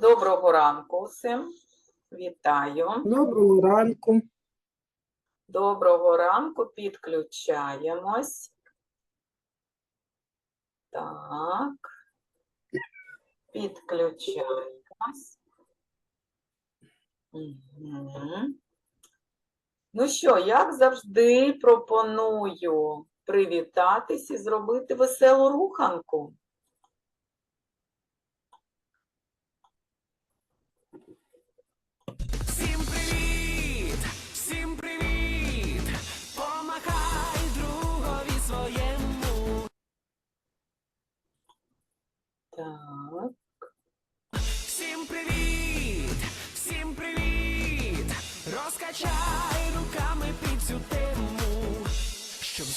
Доброго ранку всім. Вітаю. Доброго ранку. Доброго ранку. Підключаємось. Так. Підключаємось. Угу. Ну що, як завжди, пропоную привітатись і зробити веселу руханку.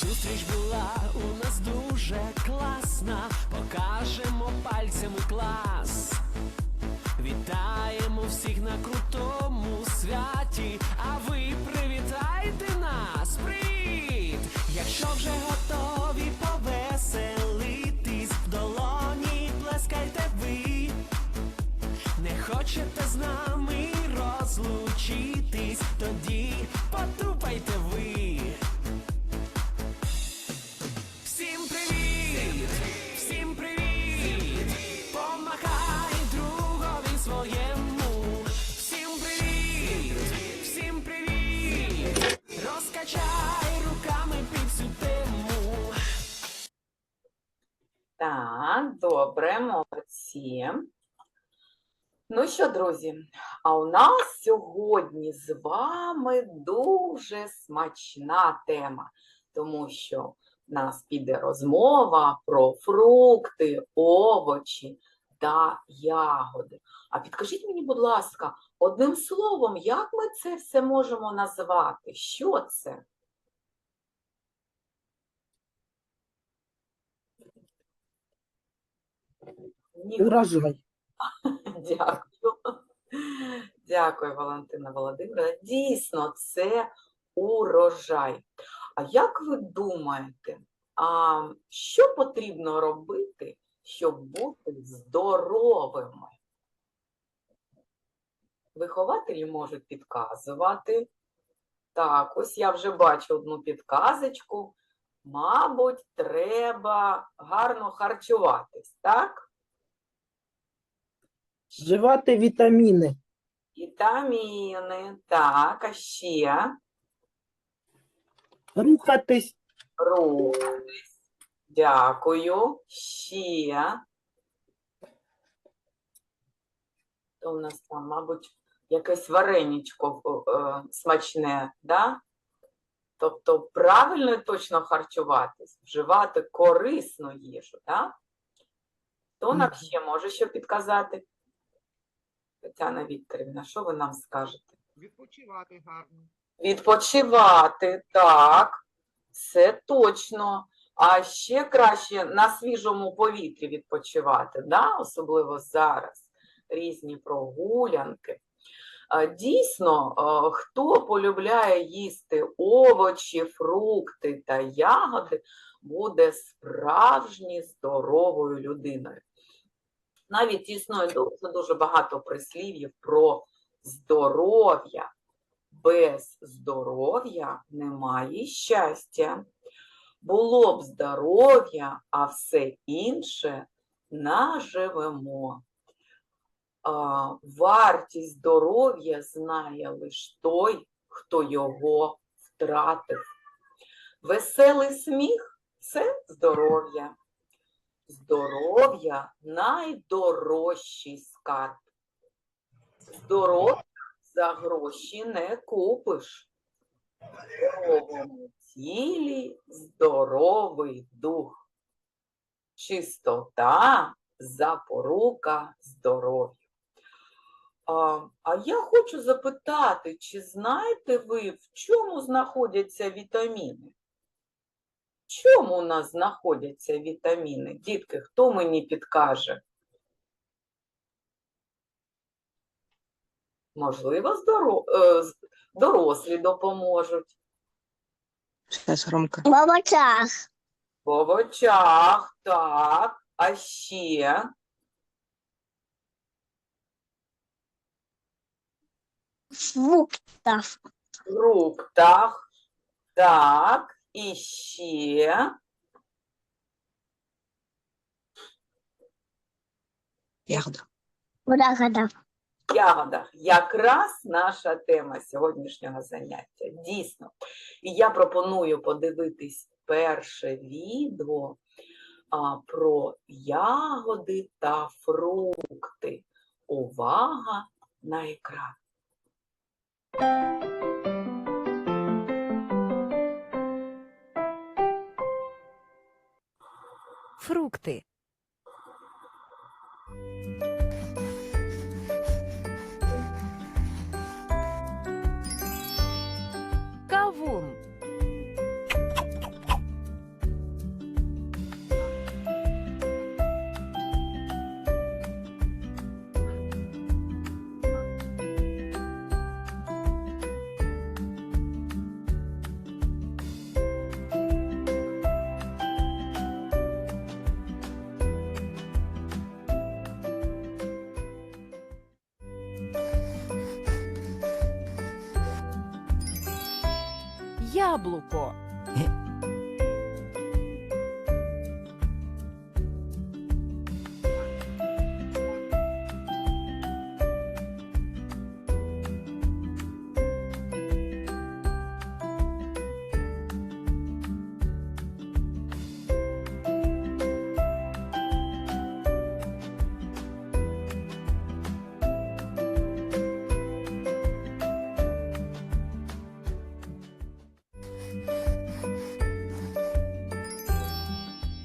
Зустріч була у нас дуже класна. Покажемо пальцями клас. Вітаємо всіх на крутому святі, Так, добре, молодці. Ну що, друзі, а у нас сьогодні з вами дуже смачна тема, тому що в нас піде розмова про фрукти, овочі та ягоди. А підкажіть мені, будь ласка, одним словом, як ми це все можемо назвати? Що це? Урожай. Дякую. Дякую, Валентина Володимирівна. Дійсно, це урожай. А як ви думаєте, а що потрібно робити, щоб бути здоровими? Вихователі можуть підказувати. Так, ось я вже бачу одну підказочку. Мабуть, треба гарно харчуватись, так? Вживати вітаміни. Вітаміни, так, а ще Рухатись. рухатись. Дякую. Ще. То у нас там, мабуть, якесь вареничко е, смачне, да? Тобто правильно і точно харчуватись, вживати корисну їжу, да? Хто нам ще може що підказати? Тетяна Вікторівна, що ви нам скажете? Відпочивати гарно. Відпочивати, так, це точно. А ще краще на свіжому повітрі відпочивати, да? особливо зараз. Різні прогулянки. Дійсно, хто полюбляє їсти овочі, фрукти та ягоди, буде справжньо здоровою людиною. Навіть існує дуже, багато прислів'їв про здоров'я без здоров'я немає щастя. Було б здоров'я, а все інше наживемо. А, вартість здоров'я знає лише той, хто його втратив. Веселий сміх це здоров'я. Здоров'я найдорожчий скарб. Здоров'я за гроші не купиш. Здоровому тілі здоровий дух. Чистота запорука здоров'я. А, а я хочу запитати, чи знаєте ви, в чому знаходяться вітаміни? В чому у нас знаходяться вітаміни? Дітки, хто мені підкаже? Можливо, з- дорослі допоможуть. Сейчас громко. В овочах. В овочах, так. А ще фруктов. фруктах. Так, і ще. Ягода. Ягода. ягодах. Якраз наша тема сьогоднішнього заняття. Дійсно. І я пропоную подивитись перше відео а, про ягоди та фрукти. Увага на екран. Фрукти. Яблуко.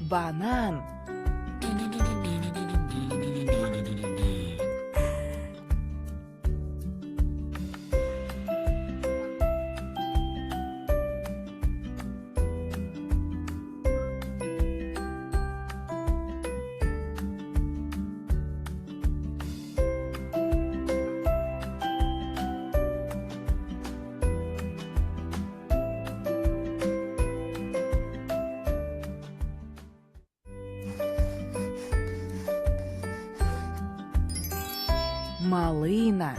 Банан. Малина.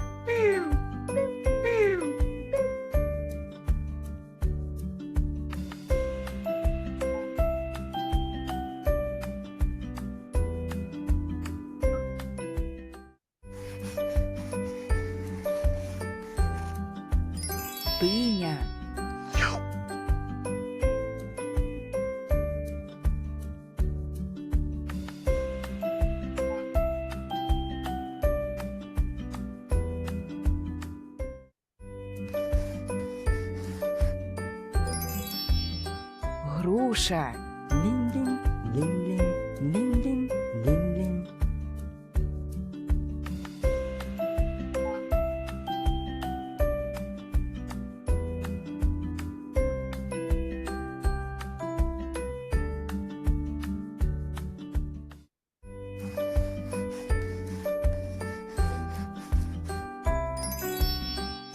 Диня. Лінь-лінь, лінь-лінь.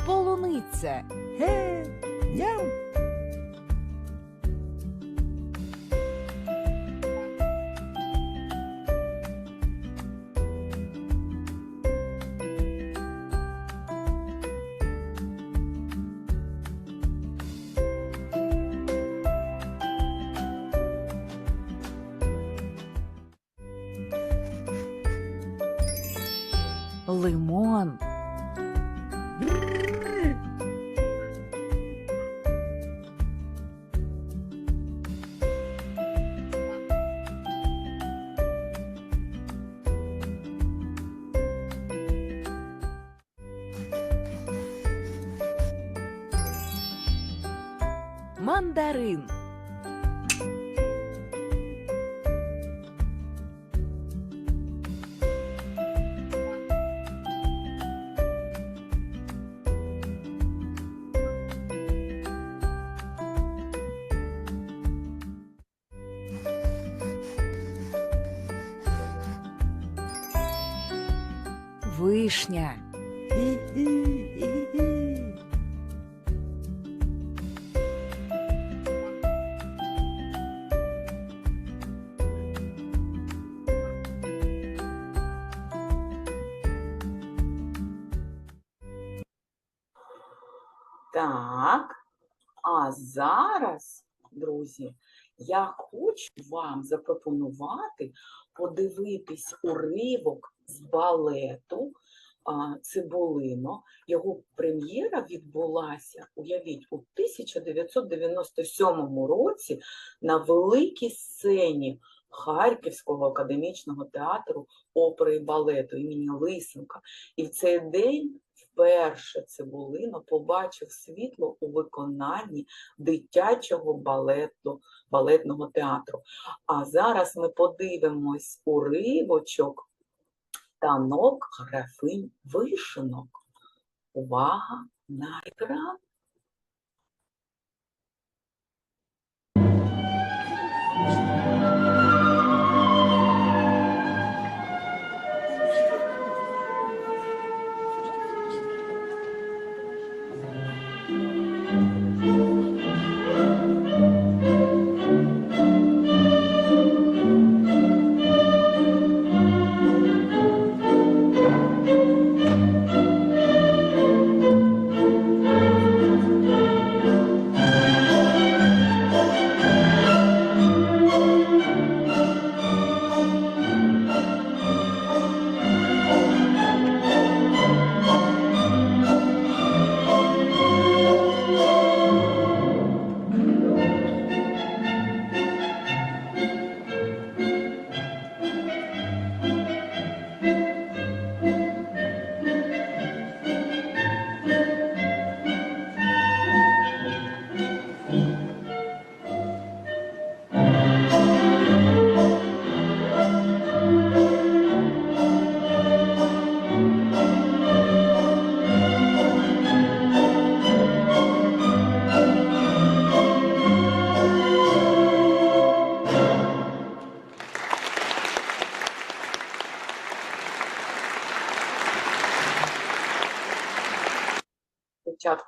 Полуниця. Ге, ням. Лимон. Вишня. Так. А зараз, друзі, я хочу вам запропонувати подивитись уривок з балету Цибулино. Його прем'єра відбулася, уявіть, у 1997 році на великій сцені Харківського академічного театру опери і балету імені Лисенка. І в цей день вперше Цибулино побачив світло у виконанні дитячого балету, балетного театру. А зараз ми подивимось уривочок танок графинь вишинок. Увага на екран.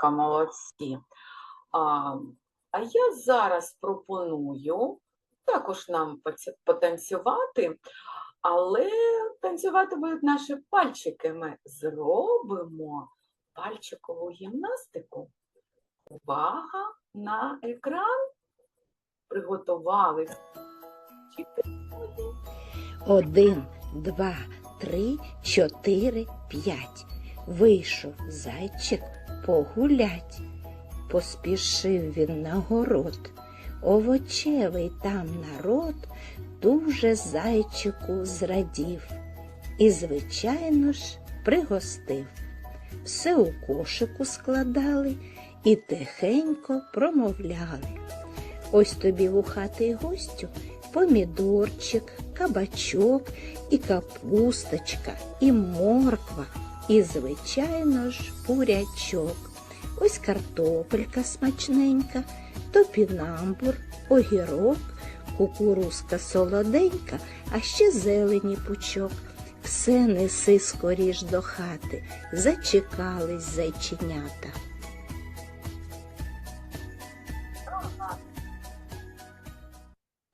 Дівчатка молодці. А, а я зараз пропоную також нам потанцювати, але танцювати будуть наші пальчики. Ми зробимо пальчикову гімнастику. Увага на екран. Приготували. Один, два, три, чотири, п'ять. Вийшов зайчик погулять. Поспішив він на город. Овочевий там народ дуже зайчику зрадів. І, звичайно ж, пригостив. Все у кошику складали і тихенько промовляли. Ось тобі вухатий гостю помідорчик, кабачок, і капусточка, і морква, і, звичайно ж, бурячок. Ось картопелька смачненька, топінамбур, огірок, кукурузка солоденька, а ще зелені пучок. Все неси скоріш до хати, зачекались зайченята.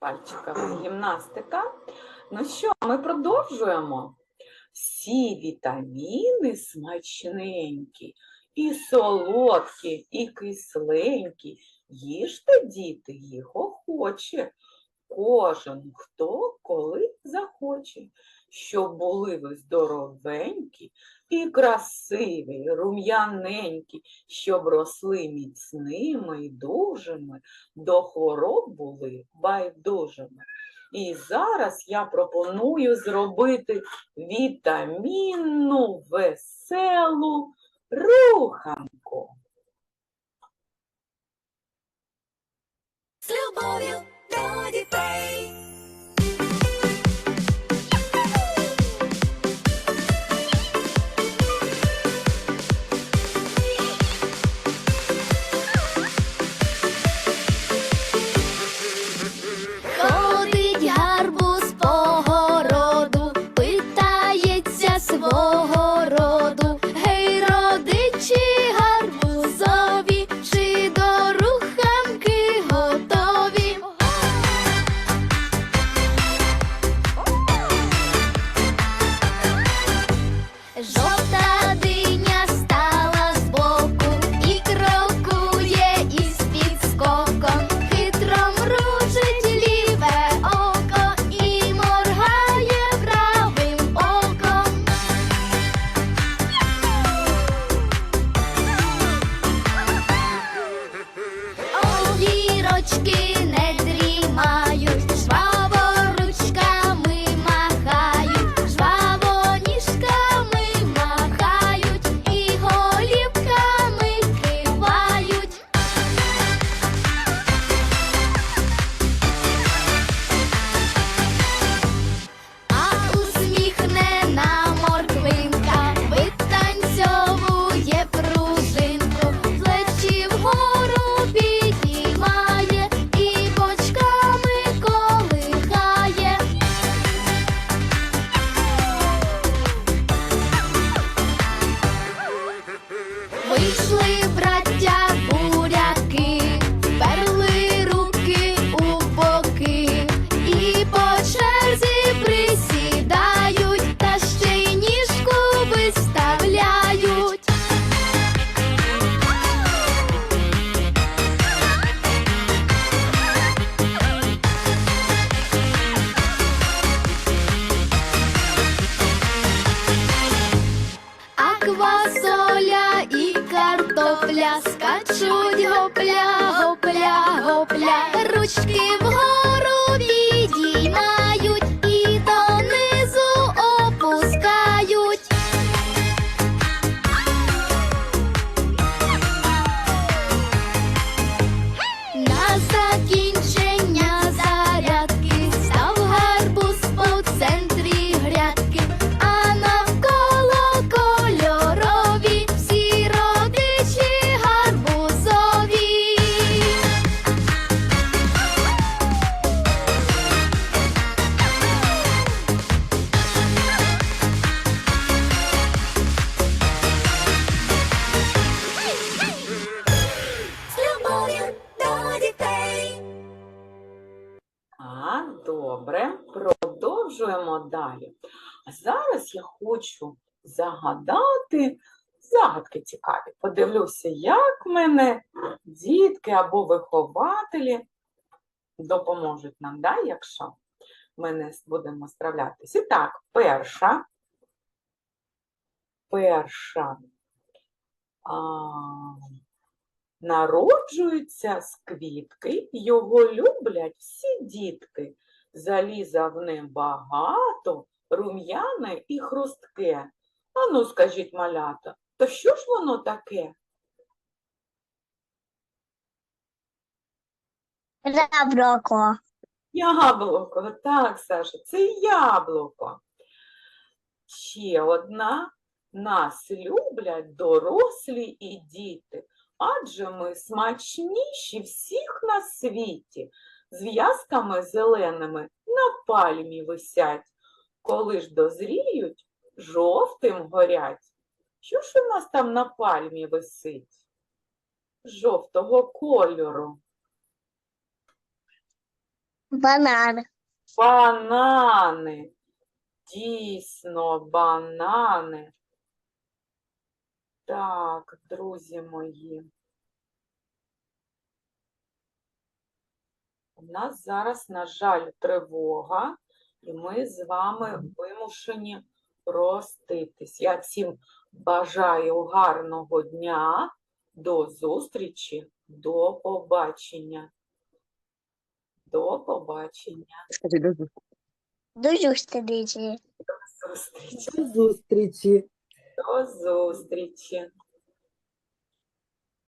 пальчикова гімнастика. Ну що, ми продовжуємо. Всі вітаміни смачненькі, і солодкі, і кисленькі. Їжте, діти, їх охоче. Кожен хто коли захоче, щоб були ви здоровенькі і красиві, рум'яненькі, щоб росли міцними і дужими, до хвороб були байдужими. І зараз я пропоную зробити вітамінну веселу руханку. З любов'ю до дітей. Я хочу загадати загадки цікаві. Подивлюся, як мене дітки або вихователі допоможуть нам, да, якщо ми не будемо справлятися. І так, перша. Перша. А, Народжується з квітки, його люблять всі дітки. Заліза в ним багато, рум'яне і хрустке. Ану, скажіть, малята, то що ж воно таке? Яблоко. Яблуко, так, Саша, це яблуко. Ще одна. Нас люблять дорослі і діти, адже ми смачніші всіх на світі. З в'язками зеленими на пальмі висять. Коли ж дозріють, жовтим горять. Що ж у нас там на пальмі висить? Жовтого кольору. Банан. Банани. Дійсно, банани. Так, друзі мої. У нас зараз, на жаль, тривога, і ми з вами вимушені проститись. Я всім бажаю гарного дня, до зустрічі, до побачення. До побачення. До зустрічі. Дуже зустрічі. Зустрічі. До зустрічі. До зустрічі.